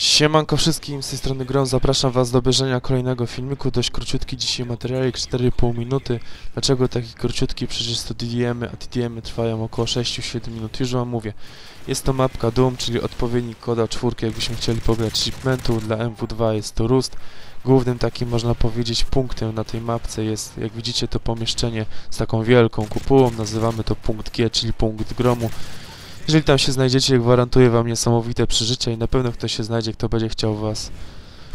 Siemanko wszystkim, z tej strony Grom, zapraszam was do obejrzenia kolejnego filmiku, dość króciutki dzisiaj materiałik, 4,5 minuty. Dlaczego taki króciutki? Przecież to DDM-y, a DDM-y trwają około 6-7 minut, już wam mówię. Jest to mapka Doom, czyli odpowiednik koda czwórki, jakbyśmy chcieli pograć shipmentu, dla MW2 jest to Rust. Głównym takim, można powiedzieć, punktem na tej mapce jest, jak widzicie, to pomieszczenie z taką wielką kupułą, nazywamy to punkt G, czyli punkt gromu. Jeżeli tam się znajdziecie, gwarantuję wam niesamowite przeżycia i na pewno ktoś się znajdzie, kto będzie chciał was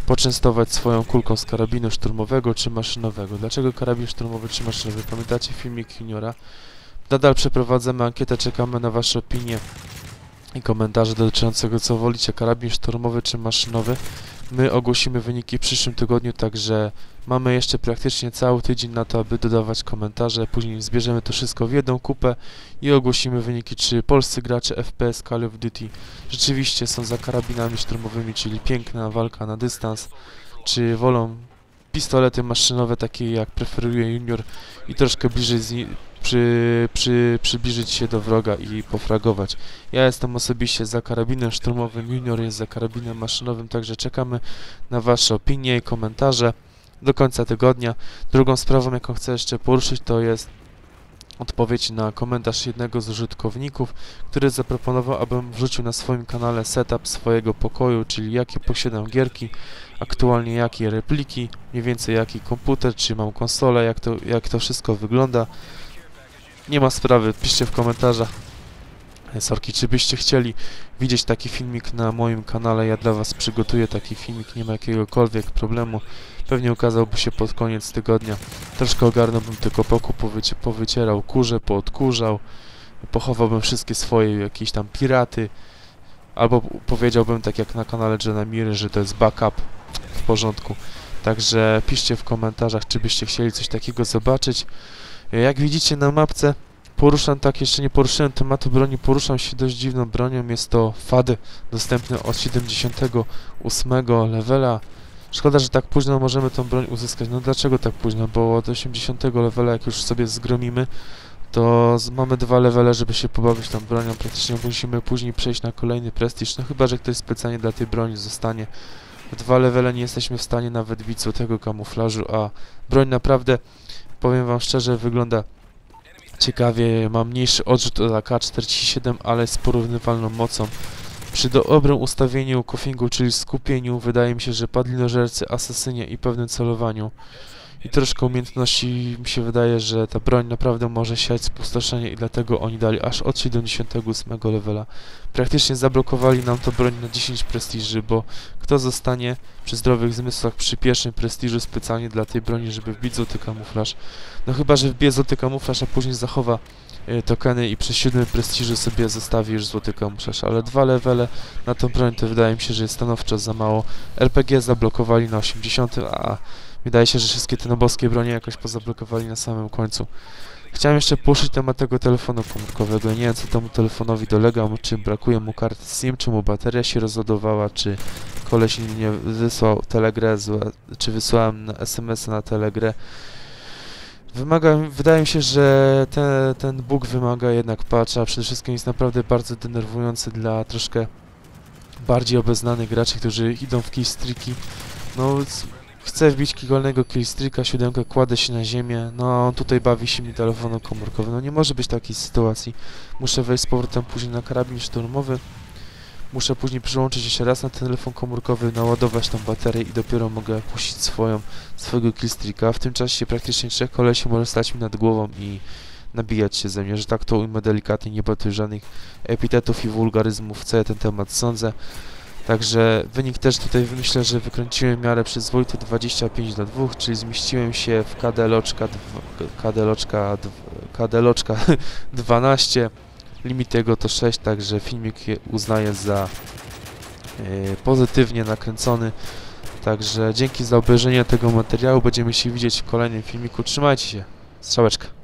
poczęstować swoją kulką z karabinu szturmowego czy maszynowego. Dlaczego karabin szturmowy czy maszynowy? Pamiętacie filmik Juniora? Nadal przeprowadzamy ankietę, czekamy na wasze opinie i komentarze dotyczącego co wolicie, karabin szturmowy czy maszynowy. My ogłosimy wyniki w przyszłym tygodniu, także mamy jeszcze praktycznie cały tydzień na to, aby dodawać komentarze. Później zbierzemy to wszystko w jedną kupę i ogłosimy wyniki, czy polscy gracze FPS Call of Duty rzeczywiście są za karabinami szturmowymi, czyli piękna walka na dystans, czy wolą pistolety maszynowe, takie jak preferuje Junior i troszkę bliżej z przy, przy, przybliżyć się do wroga i pofragować. Ja jestem osobiście za karabinem szturmowym, Junior jest za karabinem maszynowym, także czekamy na Wasze opinie i komentarze do końca tygodnia. Drugą sprawą, jaką chcę jeszcze poruszyć, to jest odpowiedź na komentarz jednego z użytkowników, który zaproponował, abym wrzucił na swoim kanale setup swojego pokoju, czyli jakie posiadam gierki, aktualnie jakie repliki, mniej więcej jaki komputer, czy mam konsolę, jak to, jak to wszystko wygląda. Nie ma sprawy, piszcie w komentarzach. Sorki, czy byście chcieli widzieć taki filmik na moim kanale? Ja dla was przygotuję taki filmik, nie ma jakiegokolwiek problemu. Pewnie ukazałby się pod koniec tygodnia. Troszkę ogarnąłbym tylko pokój, powyci powycierał kurze, poodkurzał, pochowałbym wszystkie swoje jakieś tam piraty, albo powiedziałbym tak jak na kanale Johna Miry, że to jest backup w porządku. Także piszcie w komentarzach, czy byście chcieli coś takiego zobaczyć. Jak widzicie na mapce, poruszam tak, jeszcze nie poruszyłem tematu broni, poruszam się dość dziwną bronią, jest to FAD, dostępny od 78 levela. Szkoda, że tak późno możemy tą broń uzyskać. No dlaczego tak późno? Bo od 80 levela, jak już sobie zgromimy, to mamy dwa levele, żeby się pobawić tą bronią. Praktycznie musimy później przejść na kolejny prestiż. No chyba, że ktoś specjalnie dla tej broni zostanie. W dwa levele nie jesteśmy w stanie nawet bić złotego kamuflażu, a broń naprawdę, powiem wam szczerze, wygląda ciekawie. Ma mniejszy odrzut od AK-47, ale z porównywalną mocą. Przy dobrym ustawieniu koffingu, czyli skupieniu, wydaje mi się, że padlinożercy, asesynie i pewnym celowaniu i troszkę umiejętności mi się wydaje, że ta broń naprawdę może siać spustoszenie i dlatego oni dali aż od 78 levela. Praktycznie zablokowali nam to broń na 10 prestiży, bo kto zostanie przy zdrowych zmysłach przy pierwszym prestiżu specjalnie dla tej broni, żeby wbić złoty kamuflaż? No chyba, że wbije złoty kamuflaż, a później zachowa tokeny i przy siódmym prestiżu sobie zostawi już złoty kamuflaż, ale dwa levele na tą broń to wydaje mi się, że jest stanowczo za mało. RPG zablokowali na 80, a wydaje się, że wszystkie te noboskie bronie jakoś pozablokowali na samym końcu. Chciałem jeszcze poruszyć temat tego telefonu komórkowego. Nie wiem, co temu telefonowi dolega, mu- czy brakuje mu karty SIM, czy mu bateria się rozładowała, czy koleś nie wysłał telegrę, czy wysłałem na SMS-a na telegrę. Wymaga, wydaje mi się, że te, ten bóg wymaga jednak patcha. Przede wszystkim jest naprawdę bardzo denerwujący dla troszkę bardziej obeznanych graczy, którzy idą w killstreaki. No, chcę wbić kigolnego killstreaka, siódemkę, kładę się na ziemię, no on tutaj bawi się mi telefonem komórkowym. No nie może być takiej sytuacji. Muszę wejść z powrotem później na karabin szturmowy. Muszę później przyłączyć jeszcze raz na telefon komórkowy, naładować tą baterię i dopiero mogę puścić swoją, swojego killstreaka. W tym czasie praktycznie trzech kolesi może stać mi nad głową i nabijać się ze mnie, że tak to ujmę delikatnie, nie będę żadnych epitetów i wulgaryzmów, co ja ten temat sądzę. Także wynik też tutaj myślę, że wykręciłem miarę przyzwoity 25 do 2, czyli zmieściłem się w KD loczka, dw- KD loczka, dw- KD loczka 12, limit jego to 6, także filmik uznaję za e, pozytywnie nakręcony. Także dzięki za obejrzenie tego materiału, będziemy się widzieć w kolejnym filmiku. Trzymajcie się, strzałeczka.